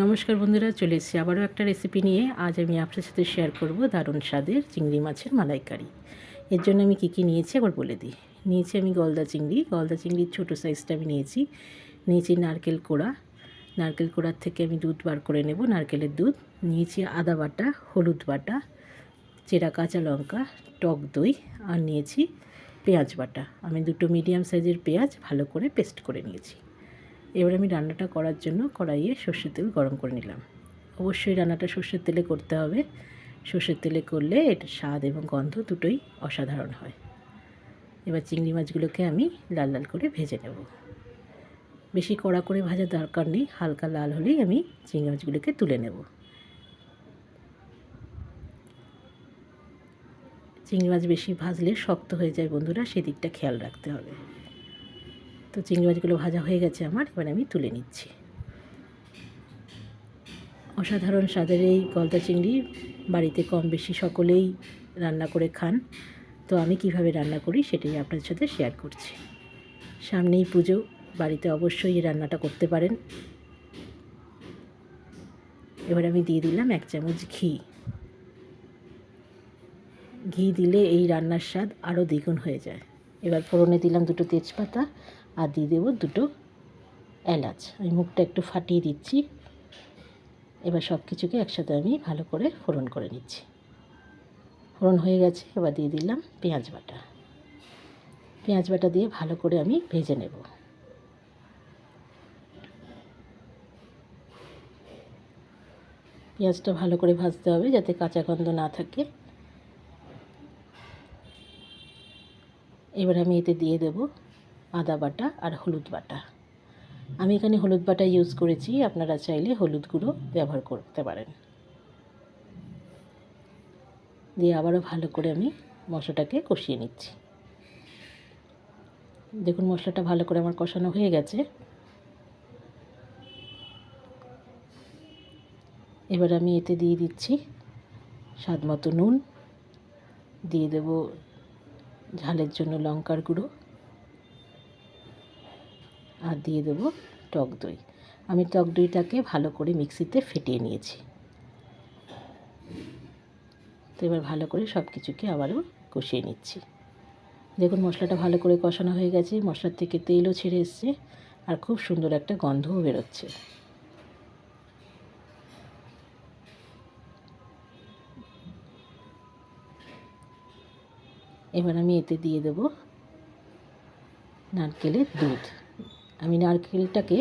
নমস্কার বন্ধুরা, চলে এসেছি আবারও একটা রেসিপি নিয়ে। আজ আমি আপনার সাথে শেয়ার করব দারুণ স্বাদের চিংড়ি মাছের মালাইকারি। এর জন্য আমি কী কী নিয়েছি একবার বলে দিই। নিয়েছি আমি গলদা চিংড়ি। গলদা চিংড়ির ছোটো সাইজটা আমি নিয়েছি। নিয়েছি নারকেল কোড়া। নারকেল কোড়ার থেকে আমি দুধ বার করে নেব, নারকেলের দুধ। নিয়েছি আদা বাটা, হলুদ বাটা, চেরা কাঁচা লঙ্কা, টক দই আর নিয়েছি পেঁয়াজ বাটা। আমি দুটো মিডিয়াম সাইজের পেঁয়াজ ভালো করে পেস্ট করে নিয়েছি। এবার আমি রান্নাটা করার জন্য কড়াইয়ে সর্ষের তেল গরম করে নিলাম। অবশ্যই রান্নাটা সর্ষের তেলে করতে হবে। সর্ষের তেলে করলে এটা স্বাদ এবং গন্ধ দুটোই অসাধারণ হয়। এবার চিংড়ি মাছগুলোকে আমি লাল লাল করে ভেজে নেব। বেশি কড়া করে ভাজার দরকার নেই, হালকা লাল হলেই আমি চিংড়ি মাছগুলোকে তুলে নেব। চিংড়ি মাছ বেশি ভাজলে শক্ত হয়ে যায় বন্ধুরা, সেদিকটা খেয়াল রাখতে হবে। তো চিংড়ি মাছগুলো ভাজা হয়ে গেছে আমার, এবার আমি তুলে নিচ্ছি। অসাধারণ স্বাদের এই গলদা চিংড়ি বাড়িতে কম বেশি সকলেই রান্না করে খান। তো আমি কীভাবে রান্না করি সেটাই আপনাদের সাথে শেয়ার করছি। সামনেই পুজো, বাড়িতে অবশ্যই রান্নাটা করতে পারেন। এবার আমি দিয়ে দিলাম এক চামচ ঘি। ঘি দিলে এই রান্নার স্বাদ আরও দ্বিগুণ হয়ে যায়। এবার ফোড়নে দিলাম দুটো তেজপাতা আর দিয়ে দেবো দুটো এলাচ। আমি মুখটা একটু ফাটিয়ে দিচ্ছি। এবার সব কিছুকে একসাথে আমি ভালো করে ফোড়ন করে নিচ্ছি। ফোড়ন হয়ে গেছে, এবার দিয়ে দিলাম পেঁয়াজ বাটা। পেঁয়াজ বাটা দিয়ে ভালো করে আমি ভেজে নেব। পেঁয়াজটা ভালো করে ভাজতে হবে যাতে কাঁচা গন্ধ না থাকে। এবার আমি এতে দিয়ে দেব আদা বাটা আর হলুদ বাটা। আমি এখানে হলুদ বাটা ইউজ করেছি, আপনারা চাইলে হলুদ গুঁড়ো ব্যবহার করতে পারেন। দিয়ে আবারও ভালো করে আমি মশলাটাকে কষিয়ে নিচ্ছি। দেখুন, মশলাটা ভালো করে আমার কষানো হয়ে গেছে। এবার আমি এতে দিয়ে দিচ্ছি স্বাদ মতো নুন। দিয়ে দেব ঝালের জন্য লঙ্কার গুঁড়ো। আর দিয়ে দেবো টক দই। আমি টক দইটাকে ভালো করে মিক্সিতে ফেটিয়ে নিয়েছি। তো এবার ভালো করে সব কিছুকে আবারও কষিয়ে নিচ্ছি। দেখুন মশলাটা ভালো করে কষানো হয়ে গেছে, মশলার থেকে তেলও ছেড়ে এসছে আর খুব সুন্দর একটা গন্ধও বেরোচ্ছে। এবার আমি এতে দিয়ে দেব নারকেলের দুধ। আমি নারকেলটাকে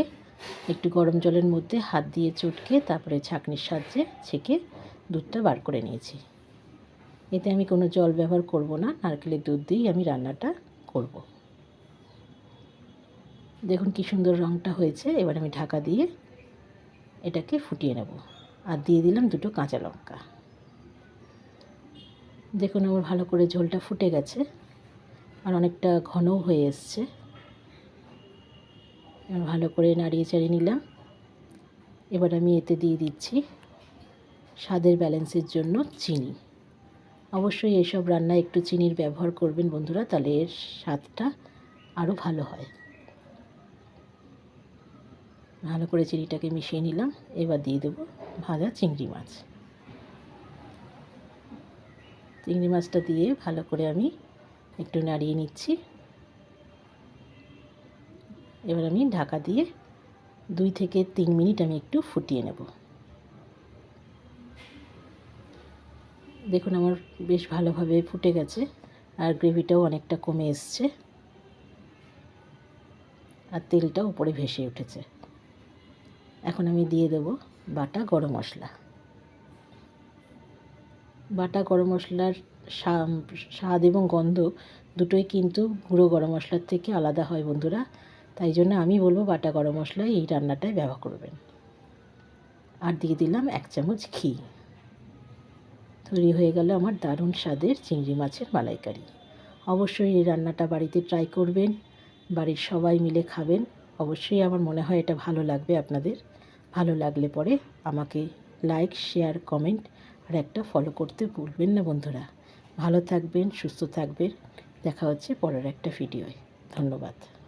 একটু গরম জলের মধ্যে হাত দিয়ে চটকে তারপরে ছাঁকনির সাহায্যে ছেঁকে দুধটা বার করে নিয়েছি। এতে আমি কোনো জল ব্যবহার করব না, নারকেলের দুধ দিয়েই আমি রান্নাটা করব। দেখুন কি সুন্দর রঙটা হয়েছে, এবার আমি ঢাকা দিয়ে এটাকে ফুটিয়ে নেব। আর দিয়ে দিলাম দুটো কাঁচা লঙ্কা। দেখুন আমার ভালো করে ঝোলটা ফুটে গেছে, আর অনেকটা ঘনও হয়ে এসছে। ভালো করে নাড়িয়ে চাড়িয়ে নিলাম। এবার আমি এতে দিয়ে দিচ্ছি স্বাদের ব্যালেন্সের জন্য চিনি। অবশ্যই এসব রান্নায় একটু চিনির ব্যবহার করবেন বন্ধুরা, তাহলে এর স্বাদটা আরও ভালো হয়। ভালো করে চিনিটাকে মিশিয়ে নিলাম। এবার দিয়ে দেবো ভাজা চিংড়ি মাছ। চিংড়ি মাছটা দিয়ে ভালো করে আমি একটু নাড়িয়ে নিচ্ছি। এবার আমি ঢাকা দিয়ে দুই থেকে তিন মিনিট আমি একটু ফুটিয়ে নেব। দেখুন আমার বেশ ভালোভাবে ফুটে গেছে আর গ্রেভিটাও অনেকটা কমে এসছে আর তেলটা উপরে ভেসে উঠেছে। এখন আমি দিয়ে দেব বাটা গরম মশলা। বাটা গরম মশলার স্বাদ এবং গন্ধ দুটোই কিন্তু গুঁড়ো গরম মশলার থেকে আলাদা হয় বন্ধুরা। তাই জন্য আমি বলব বাটা গরম মশলা এই রান্নাটায় ব্যবহার করবেন। আর দিয়ে দিলাম এক চামচ ঘি। তৈরি হয়ে গেল আমার দারুণ স্বাদের চিংড়ি মাছের মালাইকারি। অবশ্যই এই রান্নাটা বাড়িতে ট্রাই করবেন, বাড়ির সবাই মিলে খাবেন। অবশ্যই আমার মনে হয় এটা ভালো লাগবে আপনাদের। ভালো লাগলে পরে আমাকে লাইক শেয়ার কমেন্ট আর একটা ফলো করতে ভুলবেন না বন্ধুরা। ভালো থাকবেন, সুস্থ থাকবেন। দেখা হচ্ছে পরের একটা ভিডিওয় ধন্যবাদ।